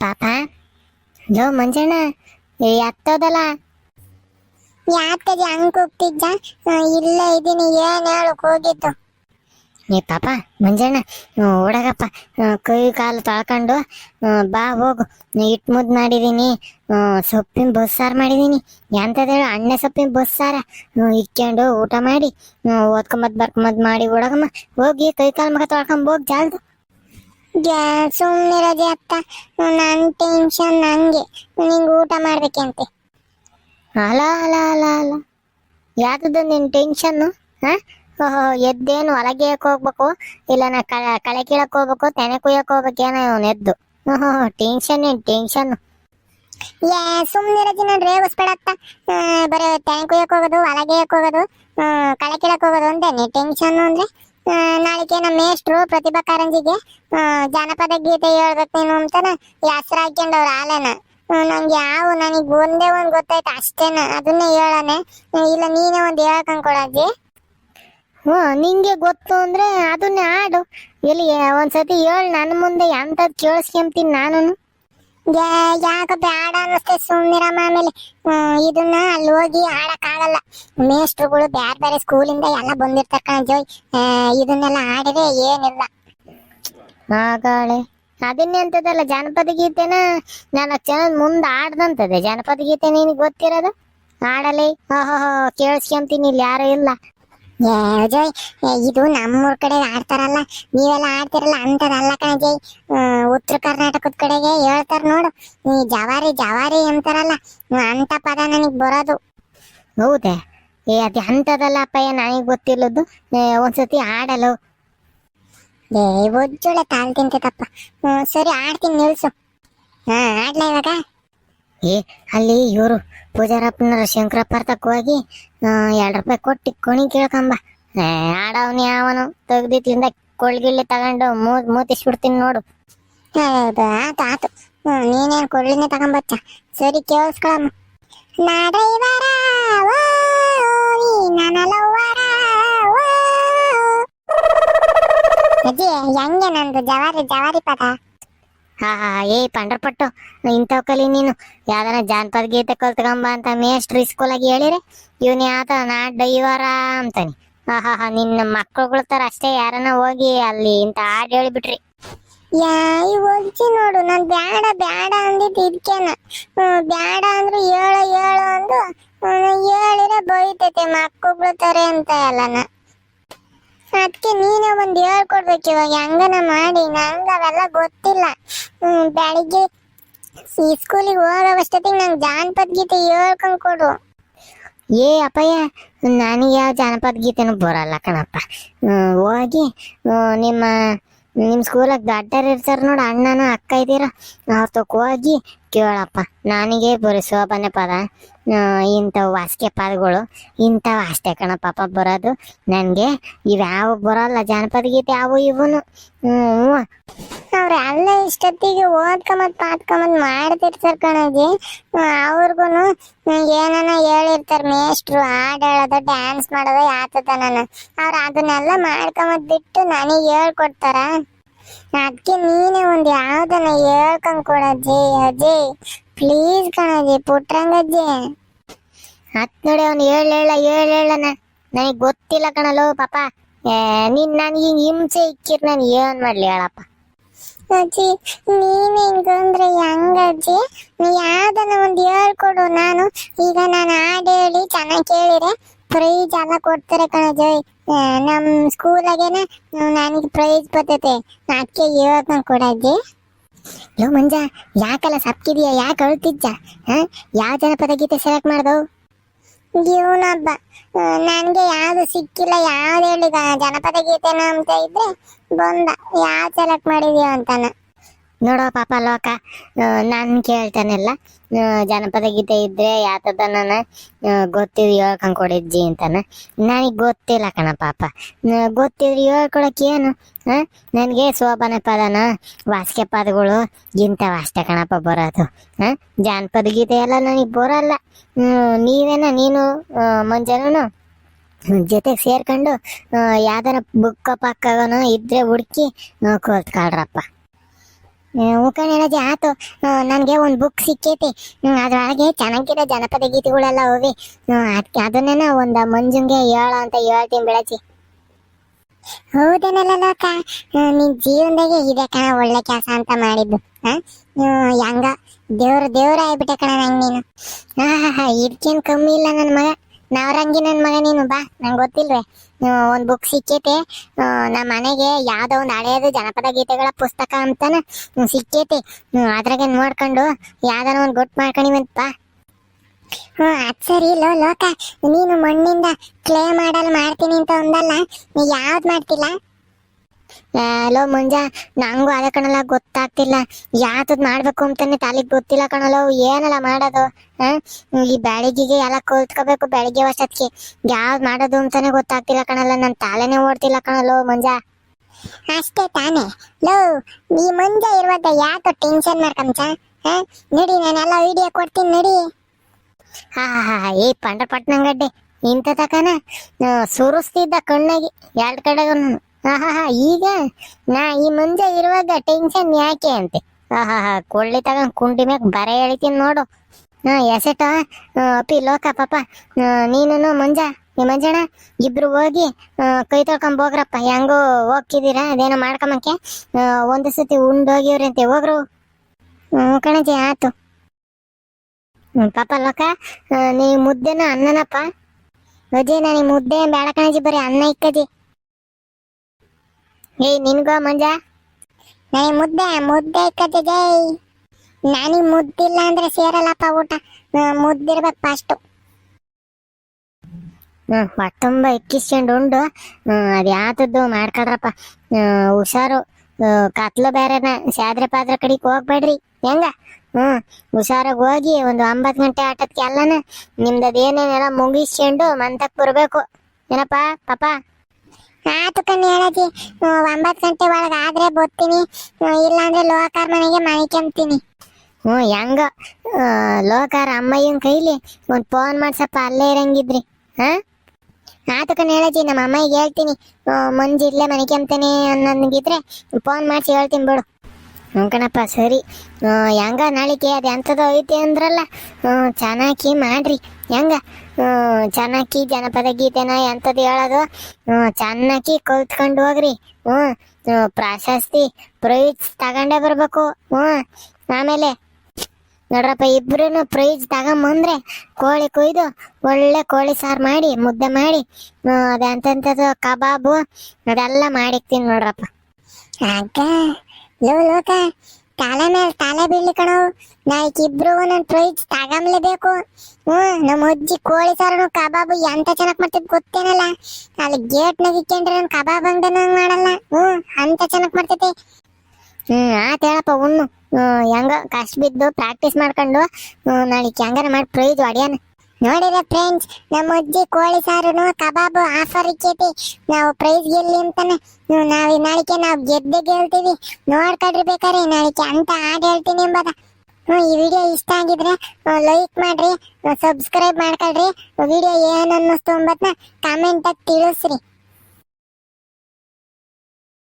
ಪಾಪ ಲೋ ಮಂಜಣ್ಣ ನೀವು ಯಾಕದಿ ಹಂಗ್ ಕೂಗ್ತಿದ್ದ? ಹೋಗ್ತಿದ್ದ ಇಲ್ಲೇ ಇದೀನಿ ಏನು ಹೇಳಕ್ ಹೋಗಿದ್ದು? ಏ ಪಾಪ ಮಂಜಣ್ಣ ಓಡಗಪ್ಪ ಕೈ ಕಾಲು ತೊಳ್ಕೊಂಡು ಬಾ ಹೋಗು. ಇಟ್ ಮುದ್ದು ಮಾಡಿದೀನಿ. ಆ, ಸೊಪ್ಪಿನ ಬಸ್ಸಾರು ಮಾಡಿದೀನಿ. ಎಂತದ ಅಣ್ಣ ಅಣ್ಣೆ ಸೊಪ್ಪಿನ ಬಸ್ಸಾರ ಇಟ್ಕೊಂಡು ಊಟ ಮಾಡಿ ಓದ್ಕೊಂಬದ್ ಬರ್ಕೊಂಬದ್ ಮಾಡಿ ಓಡಗಮ್ಮ ಹೋಗಿ ಕೈ ಕಾಲು ಮಗ ತೊಳ್ಕೊಂಬೋಗಿ ಹೋಗ್ ಜಾಲ್ದು ಸುಮ್ನಿರದೆ ಅತ್ತ. ನನ್ ಟೆನ್ಷನ್ ನಂಗೆ. ನಿಂಗೆ ಊಟ ಮಾಡ್ಬೇಕಂತೆ. ಅಲ ಅಲ ಅಲ ಅಲ. ಯಾವ್ದು ನಿನ್ ಟೆನ್ಷನ್ನು ಹಾ? ಓಹೋ ಎದ್ದೇನು ಹೊಲಗೆ ಹೋಗ್ಬೇಕು? ಇಲ್ಲ ನಾ ಕಳೆ ಕಳೆ ಕೀಳಕ್ ಹೋಗ್ಬೇಕು ತೆನೆ ಕುಯ್ಯಕ್ ಹೋಗ್ಬೇಕೇನೋ ಇವನು ಎದ್ದು. ಓಹೋ ಟೆನ್ಷನ್ ಏನ್ ಟೆನ್ಷನ್ ಏ ಸುಮ್ನಿರದಿ ನಾನು ರೇಗಿಸ್ಬೇಡತ್ತ ಬರೀ ತೆನೆ ಕುಯ್ಯಕ್ ಹೋಗೋದು ಹೊಲಗೆ ಹೋಗೋದು? ಕಳೆ ಕೀಳಕ್ ಹೋಗೋದು ಅಂತ ನೀ ಟೆನ್ಷನ್ ಅಂದ್ರೆ? ನಾಳಿಗೆ ನಮ್ಮ ಮೇಷ್ಟ್ರು ಪ್ರತಿಭಾ ಕಾರಂಜಿಗೆ ಜಾನಪದ ಗೀತೆ ಹೇಳ್ಬೇಕು ನೀನು ಅಂತಾನ ಹೆಸರು ಹಾಕ್ಯಂಡವ್ರ ಆಲೆನ. ನಂಗೆ ಯಾವ, ನನಗೆ ಒಂದೇ ಒಂದು ಗೊತ್ತಾಯ್ತು, ಅಷ್ಟೇನ, ಅದನ್ನೇ ಹೇಳನೆ ಇಲ್ಲ, ನೀನೇ ಒಂದ್ ಹೇಳ್ಕೊಂಡ್ ಕೊಡಜ್ಜಿ ಹ್ಞೂ, ನಿಂಗೆ ಗೊತ್ತು ಅಂದ್ರೆ ಅದನ್ನೇ ಆಡು. ಎಲ್ಲಿ, ಒಂದ್ಸತಿ ಹೇಳ್ ನನ್ನ ಮುಂದೆ ಎಂಥದ್ದು ಕೇಳಿಸ್ಕೊಂತೀನಿ ನಾನು ಯಾಕ ಬೇಡ ಅನ್ನಿಸ್ತೆ ಸುಮ್ನಿರಮ್ಮ ಆಮೇಲೆ. ಇದನ್ನ ಅಲ್ಲಿ ಹೋಗಿ ಆಡಕ್ ಆಗಲ್ಲ ಬೇರೆ ಬೇರೆ ಸ್ಕೂಲಿಂದ ಎಲ್ಲ ಬಂದಿರ್ತಕ್ಕ ಜೋಯ್. ಇದನ್ನೆಲ್ಲ ಆಡಿದೆ ಏನಿಲ್ಲ. ಆಗಾಳೆ ಅದನ್ನೇ ಜಾನಪದ ಗೀತೆನ ನಾನು ಜನ ಮುಂದೆ ಆಡ್ದಂತದೆ ಜನಪದ ಗೀತೆ ನಿನಗೆ ಗೊತ್ತಿರೋದು? ಆಡಲೇ. ಓಹೋ ಕೇಳಿಸ್ಕೊಂತೀನಿ ಇಲ್ಲಿ ಯಾರು ಇಲ್ಲ. ಏ ಜೋಯ್ ಇದು ನಮ್ಮೂರ್ ಕಡೆ ಆಡ್ತಾರಲ್ಲ ನೀವೆಲ್ಲ ಆಡ್ತಿರಲ್ಲ ಅಂತದಲ್ಲ ಕಣ ಜೋಯ್ ಉತ್ತರ ಕರ್ನಾಟಕದ ಕಡೆಗೆ ಹೇಳ್ತಾರ ನೋಡು. ಈ ಜವಾರಿ ಜವಾರಿ ಅಂತಾರಲ್ಲ ಅಂತ ಪದ ನನಗ್ ಬರೋದು. ಹೌದೇ? ಏ ಅದು ಅಂತದಲ್ಲ ಅಪ್ಪಯ್ಯ ನನಗೆ ಗೊತ್ತಿಲ್ಲದ್ದು? ಒಂದ್ಸತಿ ಆಡಲು. ಏ ಒಜ್ಜೊಳೆ ತಾಳ್ತಿಂತಪ್ಪ ಸರಿ ಆಡ್ತೀನಿ ನಿಲ್ಸು. ಹಾ ಆಡ್ಲಾ ಇವಾಗ? ಏ, ಅಲ್ಲಿ ಇವರು ಪೂಜಾರಪ್ಪನರ ಶಂಕರಪ್ಪ ಹೋಗಿ ಎರಡು ರೂಪಾಯಿ ಕೊಟ್ಟು ಕೊಣಿ ಕೇಳ್ಕೊಂಬ. ಏ ಯಾವನು ಅವನು. ತೆಗ್ದಿತ್ತಿಂದ ಕೊಳ್ಗಿಳ್ಳಿ ತಗೊಂಡು ಮೂ ಮೂತಿಸ್ಬಿಡ್ತೀನಿ ನೋಡು. ಹೌದು ಆತು ನೀನೇನ್ ಕೊಳ್ಳಿನೇ ತಗೊಂಬಚ್ಚ? ಸರಿ ಕೇಳಿಸ್ಕೊಳಮ್ಮ. ಅಜ್ಜಿ, ಹೆಂಗೆ ನಂದು ಜವಾರಿ ಜವಾರಿ ಪದ? ಹಾ ಹಾ, ಏ, ಪಂಡ್ರಪಟ್ಟು ಇಂಥವ್ ಕಲಿ ನೀನು. ಯಾವ್ದಾರ ಜಾನಪದ ಗೀತೆ ಕಲ್ತ್ಕೊಂಬ ಅಂತ ಮೇಷ್ಟ್ರು ಸ್ಕೂಲಾಗಿ ಹೇಳಿರಿ, ಇವನು ಯಾತ ನಾ ಡೈವರ ಅಂತಾನೆ. ಹಾ ಹಾ ನಿನ್ನ ಮಕ್ಕಳುಗಳ ತರ ಅಷ್ಟೇ ಯಾರನ್ನ ಹೋಗಿ ಅಲ್ಲಿ ಇಂತ ಹಾಡ್ ಹೇಳಿಬಿಟ್ರಿ. ಯಾಯಿ ಹೋಗಿ ನೋಡು, ನಾನ್ ಬ್ಯಾಡ ಬ್ಯಾಡ ಅಂದಿದ್ದು ಇದ್ಕೇನ. ಬ್ಯಾಡ ಅಂದ್ರೆ ಹೇಳು ಹೇಳು ಅಂದು ಹೇಳಿರ ಬೈತೈತೆ ಮಕ್ಕಳು ತಾರೆ ಅಂತ ಅಲ್ಲನ ಅದಕ್ಕೆ ನೀನೇ ಒಂದು ಹೇಳ್ಕೊಡ್ಬೇಕು ಇವಾಗ. ಹೆಂಗನ ಮಾಡಿ. ನಂಗೆ ಅವೆಲ್ಲ ಗೊತ್ತಿಲ್ಲ. ಬೆಳಿಗ್ಗೆ ಈ ಸ್ಕೂಲಿಗೆ ಹೋಗೋವಷ್ಟೊತ್ತಿಗೆ ನಂಗೆ ಜಾನಪದ ಗೀತೆ ಹೇಳ್ಕೊಂಡು ಕೊಡು. ಏ, ಅಪ್ಪಯ್ಯ, ನನಗೆ ಯಾವ ಜಾನಪದ ಗೀತೆನೂ ಬರಲ್ಲ ಕಣಪ್ಪ. ಹೋಗಿ ನಿಮ್ಮ ನಿಮ್ಮ ಸ್ಕೂಲಾಗ ದಡ್ಡರ್ ಇರ್ತಾರೆ ನೋಡು, ಅಣ್ಣನ ಅಕ್ಕ ಇದ್ದೀರ. ಅವ್ರ ಹೋಗಿ ಕೇಳಪ್ಪ. ನನಗೆ ಬರೀ ಶೋಭನೆ ಪದ. ಇಂಥವು ವಾಸಿಕೆ ಪದಗಳು ಇಂಥವು ಅಷ್ಟೇ ಕಣಪ್ಪ ಬರೋದು. ನನಗೆ ಇವ್ಯಾವ ಬರೋಲ್ಲ, ಜಾನಪದ ಗೀತೆ ಯಾವು ಇವನು. ಹ್ಞೂ ಅವ್ರ ಎಲ್ಲ ಇಷ್ಟೊತ್ತಿಗೆ ಓದ್ಕೊಂಬದ್ ಪಾತ್ಕೊಂಬದ್ ಮಾಡ್ತಿರ್ತಾರ ಕಣಜಿ. ಅವ್ರಿಗೂ ಏನನ ಹೇಳಿರ್ತಾರೆ ಮೇಸ್ಟ್ರು ಹಾಡು ಹೇಳೋದು ಡ್ಯಾನ್ಸ್ ಮಾಡೋದು ನಾನು ಅವ್ರು ಅದನ್ನೆಲ್ಲ ಮಾಡ್ಕೊಂಬದ್ ಬಿಟ್ಟು ನನಗೆ ಹೇಳ್ಕೊಡ್ತಾರ? ಅದಕ್ಕೆ ನೀನೇ ಒಂದು ಯಾವ್ದನ್ನ ಹೇಳ್ಕೊಂಡ್ ಕೊಡಜ್ಜಿ, ಅಜ್ಜಿ. ಪ್ಲೀಸ್ ಕಣಜಿ, ಪುಟ್ರಂಗಜ್ಜಿ. ಹತ್ ನೋಡಿ ಅವ್ನು ಹೇಳ ಹೇಳ ನನಗೆ ಗೊತ್ತಿಲ್ಲ ಕಣಲೋ ಪಾಪ. ನೀನ್ ನನಗೆ ಹಿಂಸೆ ಇಕ್ಕಿರ್ ನಾನು ಏನ್ ಮಾಡ್ಲಿ ಹೇಳಪ್ಪ. ಅಜ್ಜಿ, ನೀನ್ ಹಿಂಗಂದ್ರೆ ಹೆಂಗಜ್ಜಿ ನೀ ಯಾವ್ದನ್ನ ಒಂದ್ ಹೇಳ್ಕೊಡು ನಾನು. ಈಗ ನಾನು ಹಾಡು ಹೇಳಿ ಚೆನ್ನಾಗಿ ಕೇಳಿದ್ರೆ ಪ್ರೈಜ್ ಎಲ್ಲ ಕೊಡ್ತಾರೆ ಜೈ ನಮ್ ಸ್ಕೂಲಾಗೇನೆ ನನಗೆ ಪ್ರೈಜ್ ಬರ್ತೈತೆ. ಅದಕ್ಕೆ ಕೊಡ ಅಜ್ಜಿ. ಲೋ ಮಂಜ, ಯಾಕಲ್ಲ ಸಪ್ಕಿದೀಯ? ಯಾಕೆ ಅಳ್ತಿದ್ದ ಹಾ? ಯಾವ ಜನಪದ ಗೀತೆ ಸೆಲೆಕ್ಟ್ ಮಾಡ್ದವು ಇವನೊಬ್ಬ ನನಗೆ ಯಾವುದು ಸಿಕ್ಕಿಲ್ಲ, ಯಾವ್ದು ಹೇಳಿ ಜನಪದ ಗೀತೆನ ಅಂತ ಇದ್ರೆ, ಬಂದ ಯಾವ ಸೆಲೆಕ್ಟ್ ಮಾಡಿದೀಯ ಅಂತಾನ. ನೋಡೋ ಪಾಪ ಲೋಕ. ನಾನು ಕೇಳ್ತಾನೆಲ್ಲ. ಜನಪದ ಗೀತೆ ಇದ್ರೆ ಯಾತದ ನಾನು ಗೊತ್ತಿದ್ರೆ ಹೇಳ್ಕೊಂಡ್ ಕೊಡಿದ್ಜಿ ಅಂತಾನ. ನನಗೆ ಗೊತ್ತಿಲ್ಲ ಕಣ ಪಾಪ. ಗೊತ್ತಿದ್ರು ಹೇಳ್ಕೊಳಕ್ ಏನು? ಹಾಂ ನನಗೆ ಶೋಭನ ಪದನ, ವಾಸಿಕೆ ಪದಗಳು ಇಂಥವು ಅಷ್ಟೇ ಕಣಪ್ಪ ಬರೋದು. ಹಾಂ ಜಾನಪದ ಗೀತೆ ಎಲ್ಲ ನನಗೆ ಬರಲ್ಲ. ನೀವೇನ, ನೀನು ಮಂಜನೂ ಜೊತೆಗೆ ಸೇರ್ಕೊಂಡು ಯಾವ್ದಾರ ಬುಕ್ಕ ಪಕ್ಕನೋ ಇದ್ರೆ ಹುಡುಕಿ ಕಲ್ತ್ಕೊಳ್ರಪ್ಪ ಉಕಣ್ ಹೇಳಜಿ ಆತು. ನನಗೆ ಒಂದು ಬುಕ್ ಸಿಕ್ಕೈತಿ. ಅದರೊಳಗೆ ಚೆನ್ನಾಗಿರೋ ಜನಪದ ಗೀತೆಗಳೆಲ್ಲ ಹೋಗಿ ಅದಕ್ಕೆ ಅದನ್ನೇನ ಒಂದು ಮಂಜುಂಗೆ ಹೇಳ ಅಂತ ಹೇಳ್ತೀನಿ ಬೆಳಚಿ ಹೌದೇನಲ್ಲ ಹ್ಮ್, ನಿನ್ ಜೀವನದಾಗೆ ಇದೆ ಕಣ ಒಳ್ಳೆ ಕೆಲಸ ಅಂತ ಮಾಡಿದ್ದು. ಹಾ ಹೆಂಗ? ದೇವ್ರ ದೇವ್ರ ಆಗ್ಬಿಟ್ಟೆ ಕಣ ನಂಗೆ ನೀನು. ಹಾ ಇದಕ್ಕೇನು ಕಮ್ಮಿ ಇಲ್ಲ ನನ್ನ ಮಗ. ನಾವ್ರಂಗಿ ನನ್ನ ಮಗ ನೀನು ಬಾ, ನಂಗೆ ಗೊತ್ತಿಲ್ವೇ. ಒಂದು ಬುಕ್ ಸಿಕ್ಕೈತೆ. ನಮ್ಮ ಮನೆಗೆ ಯಾವ್ದೋ ಒಂದು ಹಳೆಯದು ಜನಪದ ಗೀತೆಗಳ ಪುಸ್ತಕ ಅಂತಾನ ಸಿಕ್ಕೇತಿ. ಅದ್ರಾಗೆ ನೋಡ್ಕೊಂಡು ಯಾವ್ದಾನ ಒಂದು ಗೊತ್ತು ಮಾಡ್ಕೊಂಡಿವಂತ ಬಾ. ಹ್ಮ್, ಅದು ಸರಿ, ಲೋ, ಲೋಕ. ನೀನು ಮಣ್ಣಿಂದ ಕ್ಲೇ ಮಾಡಲ್ ಮಾಡ್ತೀನಿ ಅಂತ ಒಂದಲ್ಲ ನೀ ಯಾವ್ದ್ ಮಾಡ್ತಿಲ್ಲ? ಆ, ಲೋ ಮುಂಜ ನಂಗೂ ಅದೇ ಕಣಲ್ಲ ಗೊತ್ತಾಗ್ತಿಲ್ಲ. ಯಾತದ್ ಮಾಡ್ಬೇಕು ಅಂತಾನೆ ತಾಲಿಗೆ ಗೊತ್ತಿಲ್ಲ ಕಣಲೋ ಏನಲ್ಲ ಮಾಡೋದು? ಈ ಬೆಳಗ್ಗೆಗೆ ಎಲ್ಲ ಕಲ್ತ್ಕೋಬೇಕು ಬೆಳಿಗ್ಗೆ ವರ್ಷಕ್ಕೆ ಯಾವ್ದು ಮಾಡೋದು ಅಂತಾನೆ ಗೊತ್ತಾಗ್ತಿಲ್ಲ ಕಣಲ್ಲ ನನ್ ತಲೆನೇ ಓಡ್ತಿಲ್ಲ ಕಣಲೋ ಮಂಜ. ಅಷ್ಟೇ ತಾನೇ. ಲೋ ನೀ ಮುಂದೆ ಇರುವಾಗ ಯಾಕೋ ಟೆನ್ಷನ್ ಮಾಡ್ಕಂಚ ನೋಡಿ ನಾನೆಲ್ಲ ವಿಡಿಯೋ ಕೊಡ್ತೀನಿ ನಡಿ. ಹಾ ಹಾ ಏ ಪಂಡ್ರಪಟ್ನಂಗಡ್ಡೆ ಇಂಥ ತಕನ ಸುರಿಸ್ತಿದ್ದ ಕಣ್ಣಾಗಿ ಎರಡು ಕಡೆಗೂ ಹಾ ಹಾ ಹಾ ಈಗ ನಾ ಈ ಮುಂಜೆ ಇರುವಾಗ ಟೆನ್ಷನ್ ಯಾಕೆ ಅಂತೆ? ಆಹಾಹಾ, ಕೊಳ್ಳಿ ತಗೊಂಡ್ ಕುಂಡಿ ಮ್ಯಾಗ ಬರೆ ನೋಡು. ಹಾ ಎಸೆಟ ಅಪ್ಪಿ, ಲೋಕ, ಪಾಪ. ನೀನು ಮಂಜ ಈ ಮಂಜಣ್ಣ ಇಬ್ರು ಹೋಗಿ ಕೈ ತೊಳ್ಕೊಂಡ್ ಹೋಗ್ರಪ್ಪ. ಹೆಂಗೋ ಹೋಗ್ತಿದ್ದೀರಾ? ಅದೇನೋ ಮಾಡ್ಕೊಂಬಕ್ಕೆ ಒಂದು ಸತಿ ಉಂಡೋಗಿವ್ರಿ ಅಂತೆ. ಹೋಗ್ರು. ಕಣಜಿ, ಆತು. ಪಾಪ ಲೋಕ ನೀ ಮುದ್ದೆನ ಅನ್ನನಪ್ಪ. ಅಜ್ಜಿ ನನಗೆ ಮುದ್ದೆ ಬೇಡ ಕಣಜಿ, ಬರೀ ಅನ್ನ ಇಕ್ಕಜಿ. ಏಯ್, ನಿನ್ಗೋ ಮಂಜ? ನನಗೆ ಮುದ್ದೆ ಮುದ್ದೆ ಕತೆ ಜೈ. ಮುದ್ದಿಲ್ಲ ಅಂದ್ರೆ ಸೇರಲ್ಲಪ್ಪ ಊಟ. ಮುದ್ದಿರ್ಬೇಕು ಫಸ್ಟು ಹ್ಮ್ ಹೊಟ್ಟೆಂಬ ಇಕ್ಕಿಸ್ಕೊಂಡು ಉಂಡು. ಅದ್ ಯಾತದ್ದು ಮಾಡ್ಕೊಳ್ರಪ್ಪ. ಹ್ಮ್, ಹುಷಾರು. ಕತ್ಲು ಬೇರೆನ ಸ್ಯಾದ್ರೆ ಪಾದ್ರ ಕಡೆಗೆ ಹೋಗ್ಬೇಡ್ರಿ. ಹೆಂಗ? ಹ್ಮ್, ಹುಷಾರಾಗಿ ಹೋಗಿ ಒಂದು ಒಂಬತ್ತು ಗಂಟೆ ಆಟಕ್ಕೆ ಎಲ್ಲನ ನಿಮ್ದು ಅದೇನೇನೆಲ್ಲ ಮುಗಿಸ್ಕೊಂಡು ಮಂತಕ್ ಬರ್ಬೇಕು. ಏನಪ್ಪ, ಪಾಪ? ಆತು ಕಣ್ಣಿ ಹೇಳಜಿ ಒಂಬತ್ತು ಗಂಟೆ ಒಳಗೆ ಆದ್ರೆ ಬರ್ತೀನಿ. ಇಲ್ಲಾಂದ್ರೆ ಲೋಕಾರ್ ಮನೆಗೆ ಮನಿಕೊಂತೀನಿ ಹ್ಞೂ ಹೆಂಗ? ಲೋಕಾರ ಅಮ್ಮಯ್ಯನ ಕೈಲಿ ಒಂದು ಫೋನ್ ಮಾಡ್ಸಪ್ಪ, ಅಲ್ಲೇ ಇರಂಗಿದ್ರಿ. ಹಾ? ಆತು ಕಣ್ಣು ಹೇಳಜ್ಜಿ, ನಮ್ಮ ಅಮ್ಮಯ್ಯಗೆ ಹೇಳ್ತೀನಿ. ಮುಂಜಿ ಇಲ್ಲೇ ಮನಿಕೊಂತಾನೆ ಅನ್ನಂಗಿದ್ರೆ ಫೋನ್ ಮಾಡಿಸಿ ಹೇಳ್ತೀನಿ ಬಿಡು. ಹ್ಞೂ ಕಣಪ್ಪ, ಸರಿ. ಹೆಂಗ ನಾಳಿಕೆ ಅದು ಎಂಥದ್ದು ಐತಿ ಅಂದ್ರಲ್ಲ. ಚೆನ್ನಾಗಿ ಮಾಡ್ರಿ. ಹೆಂಗ? ಹ್ಞೂ ಚೆನ್ನಾಗಿ ಜನಪದ ಗೀತೆನ ಎಂಥದ್ದು ಹೇಳೋದು? ಹ್ಞೂ ಚೆನ್ನಾಗಿ ಕಲ್ತ್ಕೊಂಡು ಹೋಗ್ರಿ. ಹ್ಞೂ ಪ್ರಾಶಸ್ತಿ, ಪ್ರೈಜ್ ತಗೊಂಡೇ ಬರಬೇಕು. ಹ್ಞೂ, ಆಮೇಲೆ ನೋಡ್ರಪ್ಪ ಇಬ್ರು ಪ್ರೈಜ್ ತಗೊಂಬಂದ್ರೆ ಕೋಳಿ ಕೊಯ್ದು ಒಳ್ಳೆ ಕೋಳಿ ಸಾರು ಮಾಡಿ, ಮುದ್ದೆ ಮಾಡಿ ಅದಂತಂಥದ್ದು ಕಬಾಬು ಅದೆಲ್ಲ ಮಾಡಿಕ್ತೀನಿ ನೋಡ್ರಪ್ಪ. ಅಕ್ಕ ಲೋ ಲೋಕ ತಲೆ ಮೇಲೆ ತಲೆ ಬೀಳ್ಲಿ ನಾ ನಾಳೆ ಇಬ್ರು ಒಂದೊಂದು ಪ್ರೈಸ್ ತಗೊಂಬ್ಲೇಬೇಕು. ಹ್ಮ್ ನಮ್ಮ ಅಜ್ಜಿ ಕೋಳಿ ಸಾರನು ಕಬಾಬು ಎಂತ ಚೆನ್ನಾಗಿ ಮಾಡ್ತಿದ್ ಗೊತ್ತೇನಲ್ಲ. ಅಲ್ಲಿ ಗೇಟ್ ನಾಗ ಇಕ್ಕೊಂಡ್ರೆ ನಾನು ಕಬಾಬ್ ಅಂಗಡಿ ಮಾಡಲ್ಲ. ಹ್ಮ್ ಅಂತ ಚೆನ್ನಾಗಿ ಮಾಡ್ತೈತೆ. ಹ್ಮ್ ಆತ ಹೇಳಪ್ಪ ಉಣ್ಣು ಹೆಂಗ ಕಷ್ಟ ಬಿದ್ದು ಪ್ರಾಕ್ಟೀಸ್ ಮಾಡ್ಕೊಂಡು ನಾಳೆ ಹೆಂಗಾರ ಮಾಡಿ ಪ್ರೈಜ್ ಹೊಡ್ಯಾನ ನೋಡಿರ ಫ್ರೆಂಡ್ಸ್ ನಮ್ಮ ಅಜ್ಜಿ ಕೋಳಿ ಸಾರುನು ಕಬಾಬ್ ಆಫರ್ ಇಕ್ಕೈತಿ. ನಾವು ಪ್ರೈಸ್ ಗೆಲ್ಲಿ ಅಂತಾನೆ. ನಾವು ನಾಳಿಕೆ ನಾವು ಗೆದ್ದೆ ಗೆಲ್ತೀವಿ. ನೋಡ್ಕೊಡ್ರಿ ಬೇಕಾರೆ ನಾಳಿಕೆ ಅಂತ ಹಾಡು ಹೇಳ್ತೀನಿ ಎಂಬದ. ಈ ವಿಡಿಯೋ ಇಷ್ಟ ಆಗಿದ್ರೆ ಲೈಕ್ ಮಾಡ್ರಿ ಸಬ್ಸ್ಕ್ರೈಬ್ ಮಾಡ್ಕೊಳ್ರಿ. ವಿಡಿಯೋ ಏನ್ ಅನ್ನಿಸ್ತು ಅಂಬತ್ನ ಕಾಮೆಂಟ್ ಆಗಿ ತಿಳಿಸ್ರಿ.